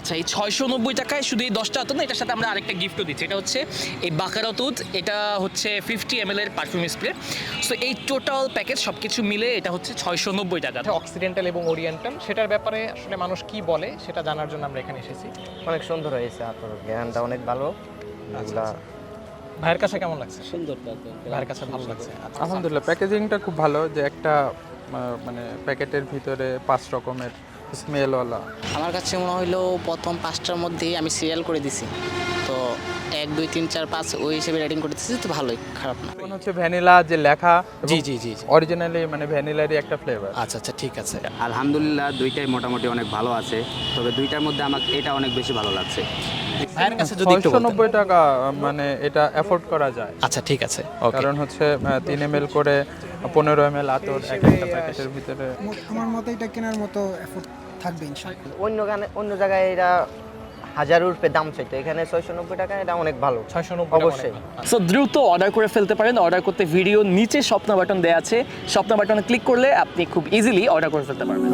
আচ্ছা এই ছয়শো নব্বই টাকায় শুধু এই দশটা হতো না এটার সাথে আমরা আরেকটা গিফটও দিচ্ছি। এটা হচ্ছে এই বাকারতুদ এটা হচ্ছে ফিফটি এম এর পারফিউম স্প্রে সো এই টোটাল প্যাকেজ সব কিছু মিলে এটা হচ্ছে ছয়শো নব্বই টাকা। অক্সিডেন্টাল এবং ওরিয়েন্টাল সেটার ব্যাপারে আসলে মানুষ কি বলে সেটা জানার জন্য আমরা এখানে এসেছি। অনেক সুন্দর হয়েছে আতর জ্ঞানটা অনেক ভালো। এগুলা ভাইয়ের কাছে কেমন লাগছে? সুন্দর ভাইয়ের কাছে ভালো লাগছে। আচ্ছা, আলহামদুলিল্লাহ প্যাকেজিংটা খুব ভালো যে একটা মানে প্যাকেটের ভিতরে পাঁচ রকমের স্মেলওয়ালা। আমার কাছে মনে হইল প্রথম পাঁচটার মধ্যেই আমি সিরিয়াল করে দিছি। তো এক দুই তিন চার পাঁচ ওই হিসেবে রেটিং করে দিচ্ছি তো ভালোই খারাপ না। এখন হচ্ছে ভ্যানিলা যে লেখা জি জি জি অরিজিনালি মানে ভ্যানিলারই একটা ফ্লেভার আচ্ছা আচ্ছা ঠিক আছে। আলহামদুলিল্লাহ দুইটাই মোটামুটি অনেক ভালো আছে। তবে দুইটার মধ্যে আমাকে এটা অনেক বেশি ভালো লাগছে। ভাইয়ের কাছে যদি একটু টাকা মানে এটা অ্যাফোর্ড করা যায়। আচ্ছা ঠিক আছে ওকে কারণ হচ্ছে আহ, তিন এম এল করে পনেরো এম এল আতর এক একটা প্যাকেটের ভিতরে। আমার মতে এটা কেনার মতো এফোর্ট থাকবে ইনশাআল্লাহ। অন্য গানে অন্য জায়গায় এরা হাজার রুপে দাম চাইতো। এখানে ছয়শো নব্বই টাকা এটা অনেক ভালো। ছয়শো নব্বই অবশ্যই। সো দ্রুত অর্ডার করে ফেলতে পারেন। অর্ডার করতে ভিডিও নিচে স্বপ্ন বাটন দেওয়া আছে। স্বপ্ন বাটনে ক্লিক করলে আপনি খুব ইজিলি অর্ডার করে ফেলতে পারবেন।